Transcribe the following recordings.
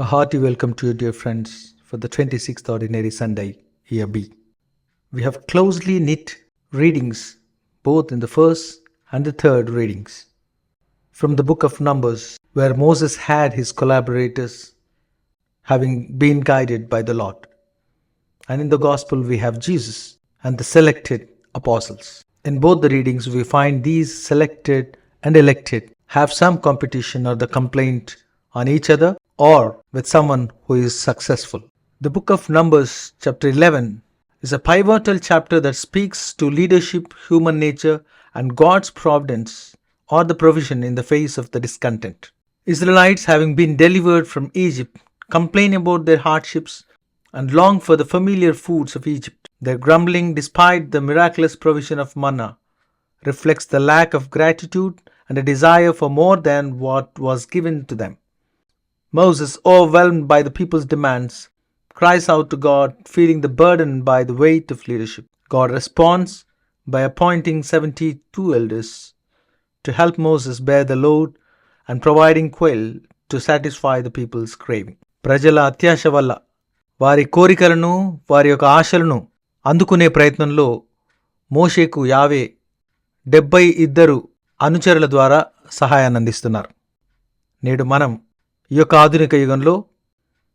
A hearty welcome to you, dear friends, for the 26th Ordinary Sunday, Year B. We have closely knit readings both in the first and the third readings. From the book of Numbers, where Moses had his collaborators having been guided by the Lord. And in the Gospel, we have Jesus and the selected apostles. In both the readings, we find these selected and elected have some competition or the complaint on each other or with someone who is successful. The book of Numbers, chapter 11, is a pivotal chapter that speaks to leadership, human nature, and God's providence or the provision in the face of the discontent. Israelites, having been delivered from Egypt, complain about their hardships and long for the familiar foods of Egypt. Their grumbling, despite the miraculous provision of manna, reflects the lack of gratitude and a desire for more than what was given to them. Moses, overwhelmed by the people's demands, cries out to God, feeling the burden by the weight of leadership. God responds by appointing 72 elders to help Moses bear the load and providing quail to satisfy the people's craving. ప్రజల అత్యాశ వల్ల వారి కోరికలను వారి యొక్క ఆశలను అందుకునే ప్రయత్నంలో మోషేకు యావే డెబ్బై ఇద్దరు అనుచరుల ద్వారా సహాయాన్ని అందిస్తున్నారు నేడు మనం ఈ యొక్క ఆధునిక యుగంలో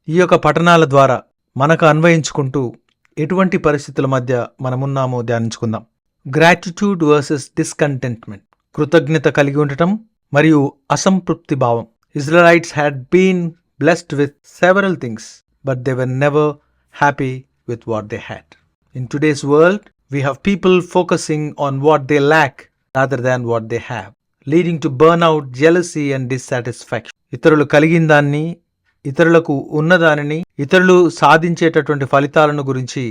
ఈ యొక్క పఠనాల ద్వారా మనకు అన్వయించుకుంటూ ఎటువంటి పరిస్థితుల మధ్య మనమున్నామో ధ్యానించుకుందాం. గ్రాటిట్యూడ్ వర్సెస్ డిస్కంటెంట్మెంట్ కృతజ్ఞత కలిగి ఉండటం మరియు అసంతృప్తి భావం. Israelites had been blessed with several things but they were never happy with what they had in today's world we have people focusing on what they lack rather than what they have leading to burn out jealousy and dissatisfaction ఇతరులు కలిగిన దాన్ని ఇతరులకు ఉన్నదానిని ఇతరులు సాధించేటటువంటి ఫలితాలను గురించి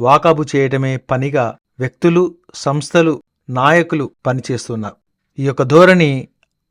వాకాబు చేయటమే పనిగా వ్యక్తులు సంస్థలు నాయకులు పనిచేస్తున్నారు. ఈ యొక్క ధోరణి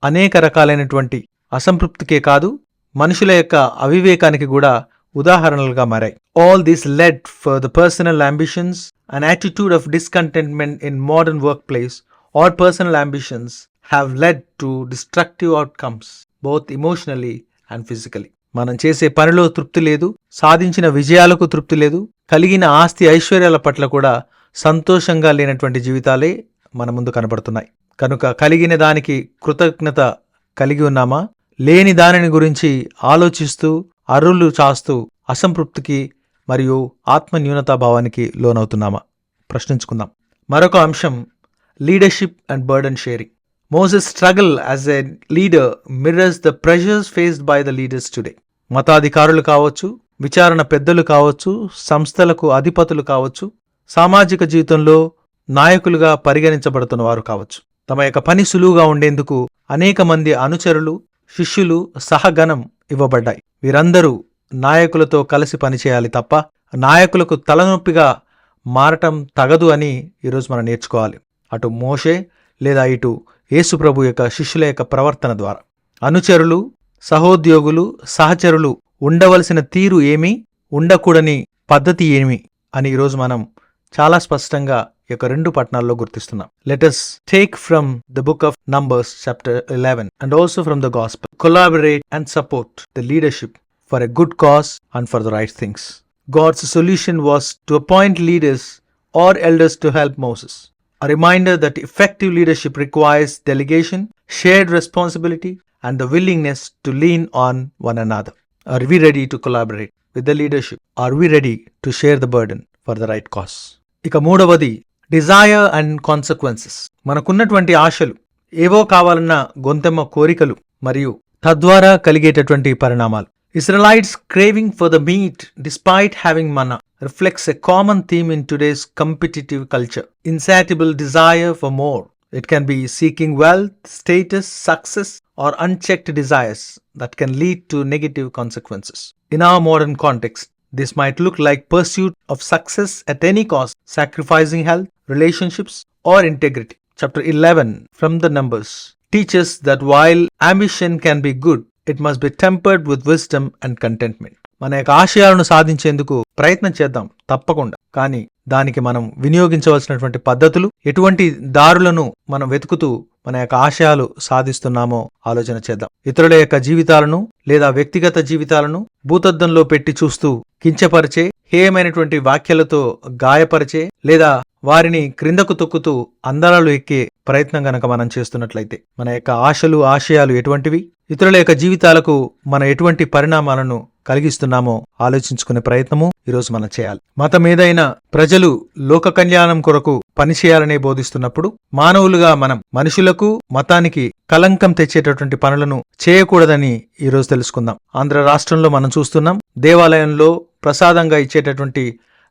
అనేక రకాలైనటువంటి అసంతృప్తికే కాదు మనుషుల యొక్క అవివేకానికి కూడా ఉదాహరణలుగా మారాయి. All this led for the personal ambitions and attitude of discontentment in modern work place or personal ambitions have led to destructive outcomes both emotionally and physically మనం చేసే పనిలో తృప్తి లేదు సాధించిన విజయాలకు తృప్తి లేదు కలిగిన ఆస్తి ఐశ్వర్యాల పట్ల కూడా సంతోషంగా లేనటువంటి జీవితాలే మన ముందు కనబడుతున్నాయి. కనుక కలిగిన దానికి కృతజ్ఞత కలిగి ఉన్నామా? లేని దానిని గురించి ఆలోచిస్తూ అర్రులు చాస్తూ అసంతృప్తికి మరియు ఆత్మ న్యూనతాభావానికి లోనవుతున్నామా? ప్రశ్నించుకుందాం. మరొక అంశం leadership and burden sharing Moses struggle as a leader mirrors the pressures faced by the leaders today మతాధికారులు కావచ్చు విచారణ పెద్దలు కావచ్చు సంస్థలకు అధిపతులు కావచ్చు సామాజిక జీవితంలో నాయకులుగా పరిగణించబడుతున్న వారు కావచ్చు. తమ యొక్క పని సులువుగా ఉండేందుకు అనేక మంది అనుచరులు శిష్యులు సహగణం ఇవ్వబడ్డాయి. వీరందరూ నాయకులతో కలిసి పనిచేయాలి తప్ప నాయకులకు తలనొప్పిగా మారటం తగదు అని ఈరోజు మనం నేర్చుకోవాలి. అటు మోషే లేదా ఇటు యేసుప్రభు యొక్క శిష్యుల యొక్క ప్రవర్తన ద్వారా. అనుచరులు సహోద్యోగులు సహచరులు ఉండవలసిన తీరు ఏమి ఉండకూడని పద్ధతి ఏమి అని ఈరోజు మనం చాలా స్పష్టంగా ఈ యొక్క రెండు పట్టణాల్లో గుర్తిస్తున్నాం. Let us take from the book of Numbers chapter eleven and also from the gospel collaborate and support the leadership for a good cause and for the right things God's solution was to appoint leaders or elders to help Moses A reminder that effective leadership requires delegation, shared responsibility, and the willingness to lean on one another. Are we ready to collaborate with the leadership? Are we ready to share the burden for the right cause? ఇక మూడవది desire and consequences మనకున్నటువంటి ఆశలు ఏవో కావాలన్న గొంతెమ్మ కోరికలు మరియు తద్వారా కలిగేటటువంటి పరిణామాలు Israelites craving for the meat despite having manna, reflects a common theme in today's competitive culture insatiable desire for more. It can be seeking wealth, status, success, or unchecked desires that can lead to negative consequences. In our modern context, this might look like pursuit of success at any cost, sacrificing health, relationships, or integrity. Chapter 11 from the Numbers teaches that while ambition can be good, it must be tempered with wisdom and contentment. మన యొక్క ఆశయాలను సాధించేందుకు ప్రయత్నం చేద్దాం తప్పకుండా. కానీ దానికి మనం వినియోగించవలసినటువంటి పద్ధతులు ఎటువంటి దారులను మనం వెతుకుతూ మన యొక్క ఆశయాలు సాధిస్తున్నామో ఆలోచన చేద్దాం. ఇతరుల యొక్క జీవితాలను లేదా వ్యక్తిగత జీవితాలను భూతద్దంలో పెట్టి చూస్తూ కించపరిచే హేయమైనటువంటి వ్యాఖ్యలతో గాయపరిచే లేదా వారిని క్రిందకు తొక్కుతూ అందరాలు ఎక్కే ప్రయత్నం గనక మనం చేస్తున్నట్లయితే మన యొక్క ఆశలు ఆశయాలు ఎటువంటివి? ఇతరుల యొక్క జీవితాలకు మనం ఎటువంటి పరిణామాలను కలిగిస్తున్నామో ఆలోచించుకునే ప్రయత్నము ఈరోజు మనం చేయాలి. మతం ఏదైనా ప్రజలు లోక కళ్యాణం కొరకు పనిచేయాలనే బోధిస్తున్నప్పుడు మానవులుగా మనం మనుషులకు మతానికి కలంకం తెచ్చేటటువంటి పనులను చేయకూడదని ఈరోజు తెలుసుకుందాం. ఆంధ్ర రాష్ట్రంలో మనం చూస్తున్నాం దేవాలయంలో ప్రసాదంగా ఇచ్చేటటువంటి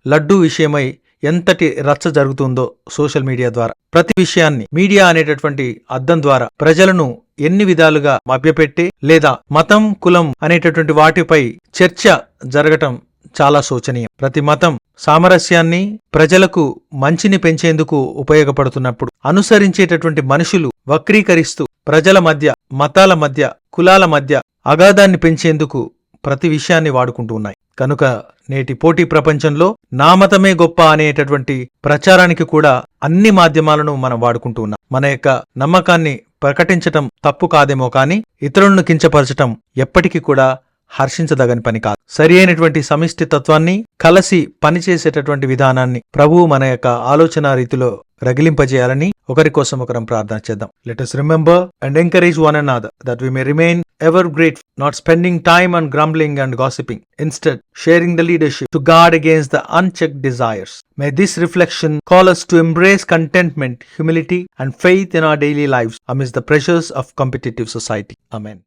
లడ్డూ విషయమై ఎంతటి రచ్చ జరుగుతుందో సోషల్ మీడియా ద్వారా. ప్రతి విషయాన్ని మీడియా అనేటటువంటి అద్దం ద్వారా ప్రజలను ఎన్ని విధాలుగా మభ్యపెట్టి లేదా మతం కులం అనేటటువంటి వాటిపై చర్చ జరగటం చాలా శోచనీయం. ప్రతి మతం సామరస్యాన్ని ప్రజలకు మంచిని పెంచేందుకు ఉపయోగపడుతున్నప్పుడు అనుసరించేటటువంటి మనుషులు వక్రీకరిస్తూ ప్రజల మధ్య మతాల మధ్య కులాల మధ్య అగాధాన్ని పెంచేందుకు ప్రతి విషయాన్ని వాడుకుంటూ ఉన్నాయి. కనుక నేటి పోటీ ప్రపంచంలో నా మతమే గొప్ప అనేటటువంటి ప్రచారానికి కూడా అన్ని మాధ్యమాలను మనం వాడుకుంటూ ఉన్నాం. మన యొక్క నమ్మకాన్ని ప్రకటించటం తప్పు కాదేమో కానీ ఇతరులను కించపరచటం ఎప్పటికీ కూడా హర్షించదగని పని కాదు. సరి అయినటువంటి సమిష్టి తత్వాన్ని కలసి పనిచేసేటటువంటి విధానాన్ని ప్రభువు మన యొక్క ఆలోచన రీతిలో రగిలింపజేయాలని ఒకరి కోసం ఒకరం ప్రార్థన చేద్దాం let us remember and encourage one and other that we may remain ever great not spending time and grumbling and gossiping instead sharing the leadership to guard against the unchecked desires. May this reflection call us to embrace contentment, humility, and faith in our daily lives amidst the pressures of competitive society. Amen.